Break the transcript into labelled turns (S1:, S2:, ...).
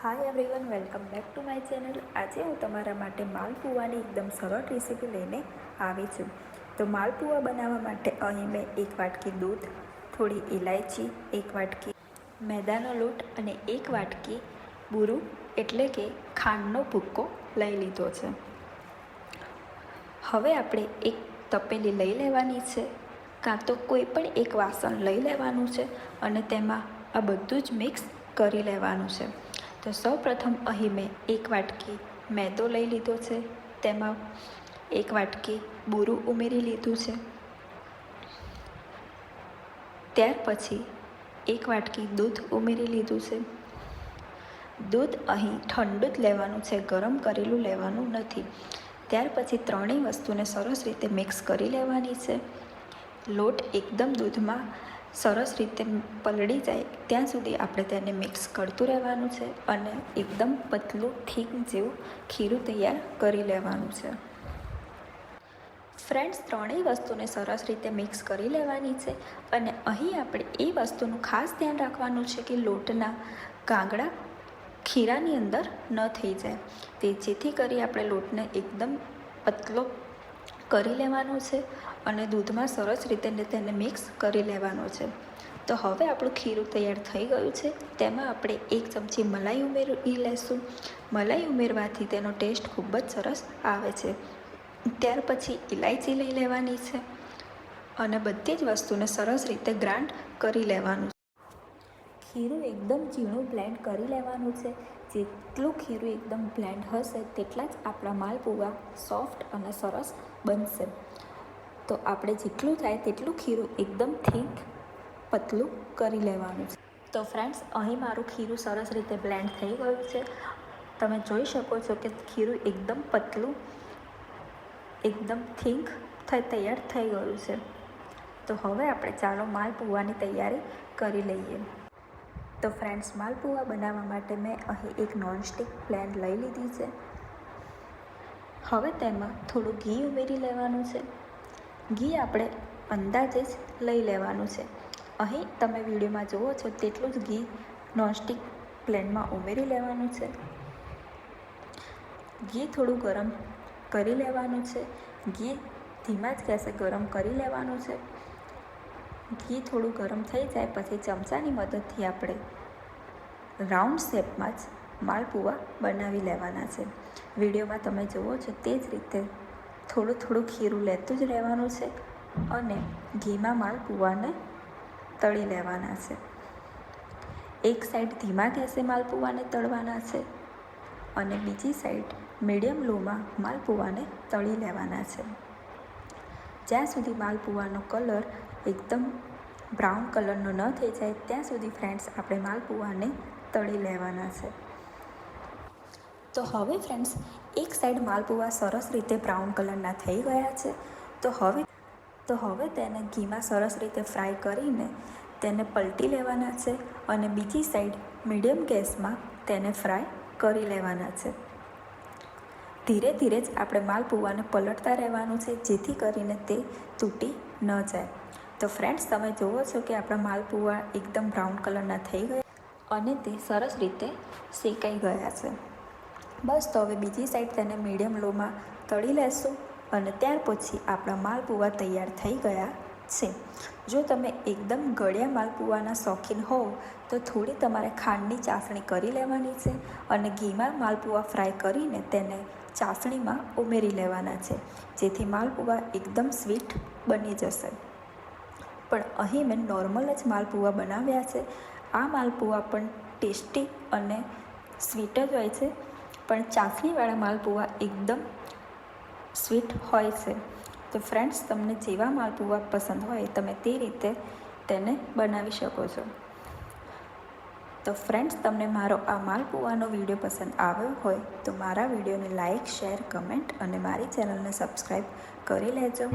S1: Hi everyone welcome back to my channel આજે હું તમારા માટે માલપુવાની એકદમ સરળ રેસીપી લઈને આવી છું. તો માલપુવા બનાવવા માટે અહીં મેં એક વાટકી દૂધ, થોડી ઇલાયચી એક વાટકી મેદાનો લોટ અને એક વાટકી બુરું, એટલે કે ખાંડનો ભૂક્કો લઈ લીધો છે. હવે આપણે એક તપેલી લઈ લેવાની છે, કાં તો કોઈ પણ એક વાસણ લઈ લેવાનું છે અને તેમાં આ બધું જ મિક્સ કરી લેવાનું છે. તો સૌપ્રથમ અહીં મેં એક વાટકી મેદો લઈ લીધો છે. તેમાં એક વાટકી બુરું ઉમેરી લીધું છે. ત્યાર પછી એક વાટકી દૂધ ઉમેરી લીધું છે. દૂધ અહીં ઠંડુ જ લેવાનું છે, ગરમ કરેલું લેવાનું નથી. ત્યાર પછી ત્રણેય વસ્તુને સરસ રીતે મિક્સ કરી લેવાની છે. લોટ એકદમ દૂધમાં સરસ રીતે પલળી જાય, ત્યાં સુધી આપણે તેને મિક્સ કરતું રહેવાનું છે અને એકદમ પતલું થીક જેવું ખીરું તૈયાર કરી લેવાનું છે. ફ્રેન્ડ્સ, ત્રણેય વસ્તુને સરસ રીતે મિક્સ કરી લેવાની છે અને અહીં આપણે એ વસ્તુનું ખાસ ધ્યાન રાખવાનું છે કે લોટના કાંગડા ખીરાની અંદર ન થઈ જાય. તે જેથી કરી આપણે લોટને એકદમ પતલો કરી લેવાનું છે અને દૂધમાં સરસ રીતે તેને મિક્સ કરી લેવાનું છે. તો હવે આપણું ખીરું તૈયાર થઈ ગયું છે. તેમાં આપણે એક ચમચી મલાઈ ઉમેરી લેશું. મલાઈ ઉમેરવાથી તેનો ટેસ્ટ ખૂબ જ સરસ આવે છે. ત્યાર પછી ઇલાયચી લઈ લેવાની છે અને બધી જ વસ્તુને સરસ રીતે ગ્રાન્ડ કરી લેવાનું છે. ખીરું એકદમ ઝીણું બ્લેન્ડ કરી લેવાનું છે. જેટલું ખીરું એકદમ બ્લેન્ડ હશે, તેટલા જ આપણા માલપુવા સોફ્ટ અને સરસ બનશે. તો આપણે જેટલું થાય તેટલું ખીરું એકદમ થીક, પતલું કરી લેવાનું છે. તો ફ્રેન્ડ્સ અહીં મારું ખીરું સરસ રીતે બ્લેન્ડ થઈ ગયું છે. તમે જોઈ શકો છો કે ખીરું એકદમ પતલું, એકદમ થીક થઈ, તૈયાર થઈ ગયું છે. તો હવે આપણે ચાલો માલપુવાની તૈયારી કરી લઈએ. તો ફ્રેન્ડ્સ માલપુવા બનાવવા માટે મેં અહીં એક નોનસ્ટિક પ્લેન લઈ લીધી છે. હવે તેમાં થોડું ઘી ઉમેરી લેવાનું છે. ઘી આપણે અંદાજે જ લઈ લેવાનું છે. અહીં તમે વિડીયોમાં જુઓ છો તેટલું જ ઘી નોનસ્ટિક પ્લેનમાં ઉમેરી લેવાનું છે. ઘી થોડું ગરમ કરી લેવાનું છે. ઘી ધીમા જ ગેસે ગરમ કરી લેવાનું છે. ઘી થોડું ગરમ થઈ જાય પછી ચમચાની મદદથી આપણે રાઉન્ડ શેપમાં જ માલપુવા બનાવી લેવાના છે. વિડીયોમાં તમે જુઓ છો તે જ રીતે થોડું થોડું ખીરું લેતું જ રહેવાનું છે અને ઘીમાં માલપુવાને તળી લેવાના છે. એક સાઈડ ધીમા ગેસે માલપુવાને તળવાના છે અને બીજી સાઈડ મીડિયમ લોમાં માલપુવાને તળી લેવાના છે. જ્યાં સુધી માલપુવાનો કલર એકદમ બ્રાઉન કલરનો ન થઈ જાય ત્યાં સુધી ફ્રેન્ડ્સ આપણે માલપુવાને તળી લેવાના છે. તો હવે ફ્રેન્ડ્સ, એક સાઈડ માલપુવા સરસ રીતે બ્રાઉન કલરના થઈ ગયા છે. તો હવે તો હવે તેને ઘીમાં સરસ રીતે ફ્રાય કરીને તેને પલટી લેવાના છે અને બીજી સાઈડ મીડિયમ ગેસમાં તેને ફ્રાય કરી લેવાના છે. ધીરે ધીરે જ આપણે માલપુવાને પલટતા રહેવાનું છે જેથી કરીને તે તૂટી ન જાય. તો ફ્રેન્ડ્સ તમે જુઓ છો કે આપણા માલપુવા એકદમ બ્રાઉન કલરના થઈ ગયા અને તે સરસ રીતે શેકાઈ ગયા છે. બસ તો હવે બીજી સાઈડ તેને મીડિયમ લોમાં તળી લેશું અને ત્યાર પછી આપણા માલપુવા તૈયાર થઈ ગયા છે. જો તમે એકદમ ગળ્યા માલપુવાના શોખીન હોવ, તો થોડી તમારે ખાંડની ચાસણી કરી લેવાની છે અને ઘીમાં માલપુવા ફ્રાય કરીને તેને ચાસણીમાં ઉમેરી લેવાના છે, જેથી માલપુવા એકદમ સ્વીટ બની જશે. પણ અહીં મેં નોર્મલ જ માલપુવા બનાવ્યા છે. આ માલપુવા પણ ટેસ્ટી અને સ્વીટ જ હોય છે. પણ ચાસણીવાળા માલપુવા એકદમ સ્વીટ હોય છે. તો ફ્રેન્ડ્સ તમને જેવા માલપુવા પસંદ હોય, તમે તે રીતે તેને બનાવી શકો છો. તો ફ્રેન્ડ્સ તમને મારો આ માલપુવાનો વીડિયો પસંદ આવ્યો હોય, તો મારા વિડીયોને લાઇક શેર કમેન્ટ અને મારી ચેનલને સબસ્ક્રાઈબ કરી લેજો.